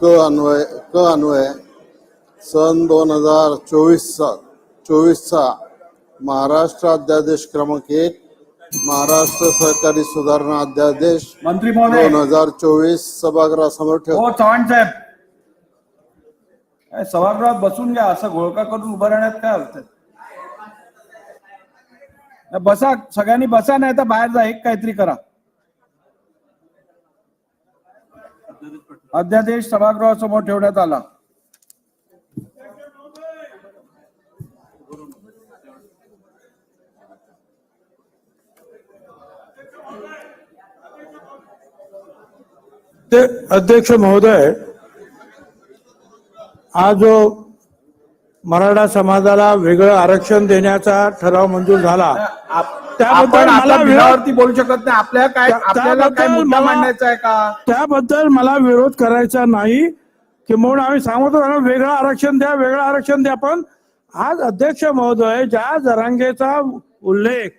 क अन्वय क अन्वय सन दोन हजार चोवीसचा चोवीसचा महाराष्ट्र अध्यादेश क्रमांक एक महाराष्ट्र सहकारी सुधारणा अध्यादेश मंत्री महोदय. दोन हजार चोवीस सभागृहासमोर ठेव. हो चव्हाण साहेब. काय सभागृहात बसून घ्या असं घोळका करून उभं राहण्यात काय अर्थ आहे? बसा सगळ्यांनी बसा नाही तर बाहेर जा एक काहीतरी करा. अध्यादेश सभागृहासमोर ठेवण्यात आला. ते अध्यक्ष महोदय आज जो मराठा समाजाला वेगळं आरक्षण देण्याचा ठराव मंजूर झाला त्याबद्दल मला बिलावरती बोलू शकत नाही. आपल्या काय आपल्याला काय मुद्दा मांडायचा आहे का? त्याबद्दल मला विरोध करायचा नाही. की म्हणून आम्ही सांगतो वेगळं आरक्षण द्या वेगळं आरक्षण द्या. पण आज अध्यक्ष महोदय ज्या जरांगेचा उल्लेख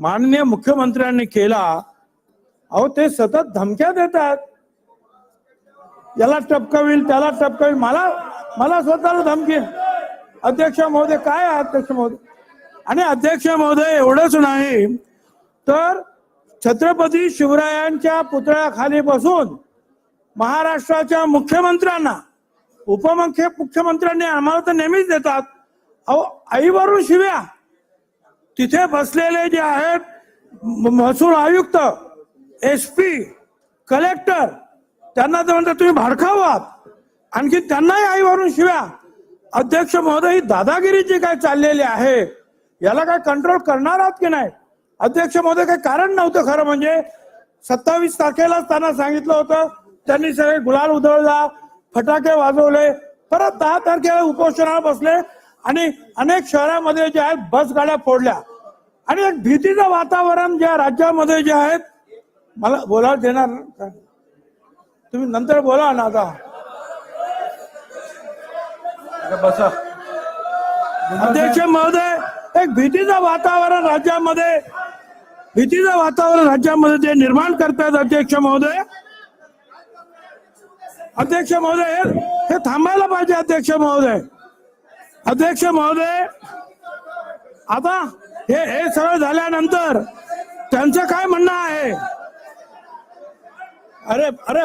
माननीय मुख्यमंत्र्यांनी केला अहो ते सतत धमक्या देतात. याला टपकविल त्याला टपकविल. मला मला स्वतःला धमकी अध्यक्ष महोदय काय अध्यक्ष महोदय? आणि अध्यक्ष महोदय एवढंच नाही तर छत्रपती शिवरायांच्या पुतळ्याखाली बसून महाराष्ट्राच्या मुख्यमंत्र्यांना उपमुख्य मुख्यमंत्र्यांनी आम्हाला तर नेहमीच देतात अहो आईवरून शिव्या. तिथे बसलेले जे आहेत महसूल आयुक्त एस पी कलेक्टर त्यांना तर म्हणतात तुम्ही भाडखाऊ आहात. आणखी त्यांनाही आईवरून शिव्या. अध्यक्ष महोदय ही दादागिरी जी काय चाललेली आहे? याला काय कंट्रोल करणार आहात की नाही? अध्यक्ष महोदय काही कारण नव्हतं खरं म्हणजे. सत्तावीस तारखेलाच त्यांना सांगितलं होतं. त्यांनी सगळे गुलाल उधळला फटाके वाजवले. परत दहा तारखेला उपोषणाला बसले आणि अनेक शहरामध्ये जे आहेत बस गाड्या फोडल्या. आणि एक भीतीचं वातावरण ज्या राज्यामध्ये जे आहेत मला बोलायला देणार? तुम्ही नंतर बोला ना आता. बसा. अध्यक्ष महोदय एक भीतीचं वातावरण राज्यामध्ये भीतीचं वातावरण राज्यामध्ये ते निर्माण करतात अध्यक्ष महोदय अध्यक्ष महोदय हे- हे थांबायला पाहिजे अध्यक्ष महोदय. अध्यक्ष महोदय आता हे हे सगळं झाल्यानंतर त्यांचं काय म्हणणं आहे? अरे अरे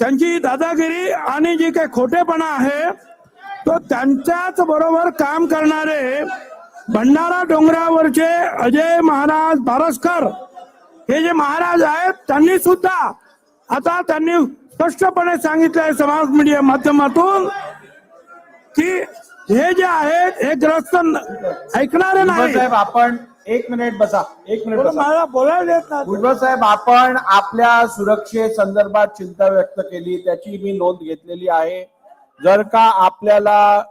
त्यांची दादागिरी आणि जी काही खोटेपणा आहे तो त्यांच्याच बरोबर काम करणारे भंडारा डोंगरावरचे अजय महाराज बारसकर हे जे महाराज आहेत त्यांनी सुद्धा आता त्यांनी स्पष्टपणे सांगितलं आहे समाज मीडिया माध्यमातून की हे जे आहेत हे ग्रस्त ऐकणारे नाही आपण एक मिनिट बसा एक मिनिट बसा. मला बोलायला देत नाही. भुजबळ साहेब आपण आपल्या सुरक्षे संदर्भात चिंता व्यक्त केली त्याची मी नोंद घेतलेली आहे. जर का आपल्याला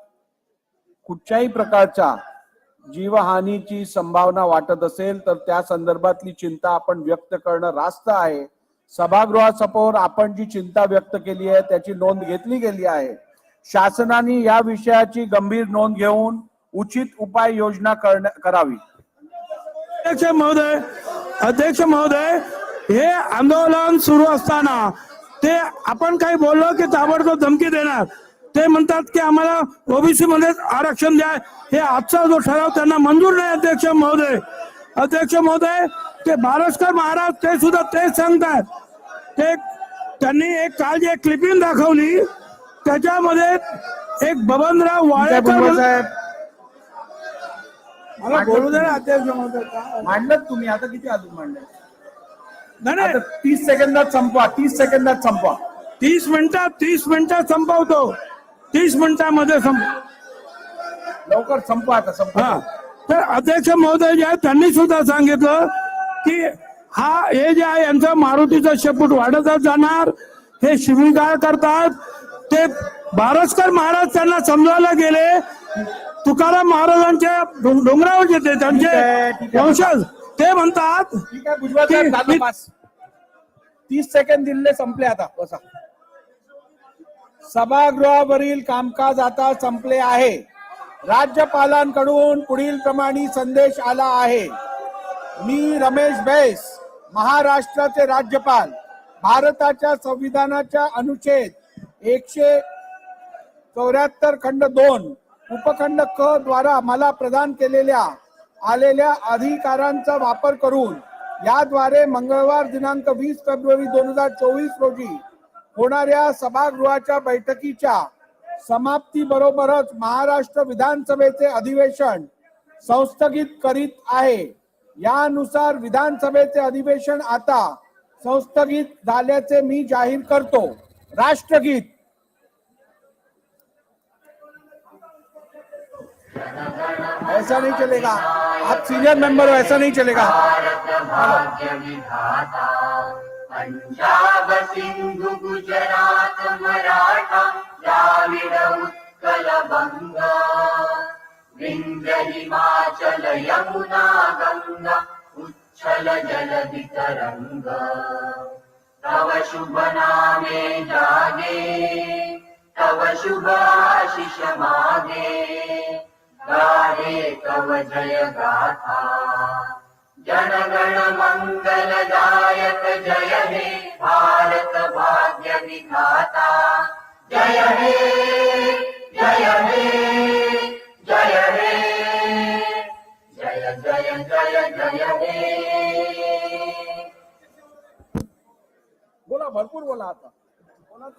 कुठच्याही प्रकारच्या जीवहानीची संभावना वाटत असेल तर त्या संदर्भातली चिंता आपण व्यक्त करणं रास्त आहे. सभागृहासमोर आपण जी चिंता व्यक्त केली आहे त्याची नोंद घेतली गेली आहे. शासनाने या विषयाची गंभीर नोंद घेऊन उचित उपाययोजना करण्या करावी. अध्यक्ष महोदय अध्यक्ष महोदय हे आंदोलन सुरू असताना ते आपण काही बोललो की ताबडतोब धमकी देणार. ते म्हणतात की आम्हाला ओबीसी मध्ये आरक्षण द्या. हे आजचा जो ठराव त्यांना मंजूर नाही अध्यक्ष महोदय. अध्यक्ष महोदय ते बारसकर महाराज ते सुद्धा तेच सांगतात ते त्यांनी एक काल जे क्लिपिंग दाखवली. त्याच्यामध्ये एक बबनराव वाळेकर मला बोलू दे ना अध्यक्ष? मांडलं तुम्ही. आता किती अजून मांडलं? नाही, आता तीस सेकंदात संपवा. तीस सेकंदात संपवा. तीस मिनिटात तीस मिनिटात संपवतो. तीस मिनिटामध्ये संप लवकर संपवा आता संपवा. हा. तर अध्यक्ष महोदय जे आहेत त्यांनी सुद्धा सांगितलं की हा हे जे आहे यांचा मारुतीचा शेपूट वाढतच जाणार. हे शिवीगाळ करतात. ते बारसकर महाराज त्यांना समजायला गेले. तुकाराम महाराजांच्या डोंगरावर येते त्यांचे. वंशज ते म्हणतात तीस सेकंद दिले संपले आता. बसा. सभागृहावरील कामकाज आता संपले आहे. राज्यपालांकडून पुढील प्रमाणे संदेश आला आहे. मी रमेश बैस महाराष्ट्राचे राज्यपाल. भारताच्या संविधानाच्या अनुच्छेद एकशे चौऱ्याहत्तर खंड दोन उपखंड क द्वारा मला प्रदान केलेल्या आलेल्या अधिकारांचा वापर करून याद्वारे मंगळवार दिनांक वीस फेब्रुवारी दोन हजार चोवीस रोजी होणाऱ्या सभागृहाच्या बैठकीच्या समाप्ती बरोबरच महाराष्ट्र विधानसभेचे अधिवेशन संस्थगित करीत आहे. यानुसार विधानसभेचे अधिवेशन आता संस्थगित झाल्याचे मी जाहीर करतो. राष्ट्रगीत ऐसा नहीं चलेगा। आप सीनियर मेंबर हो ऐसा नहीं चलेगा। पंजाब सिंधु गुजरात मराठा द्राविड उत्कल बंगा। विंध्य हिमाचल यमुना गंगा उच्छल जलधि तरंग तव शुभ नामे जागे तव शुभ आशिष मागे। कवजय गाथा जनगण मंगलदायक जय हे भारत भाग्य विधाता। जय हे जय हे जय हे। जय जय जय जय हे। बोला भरपूर बोला आता. बोला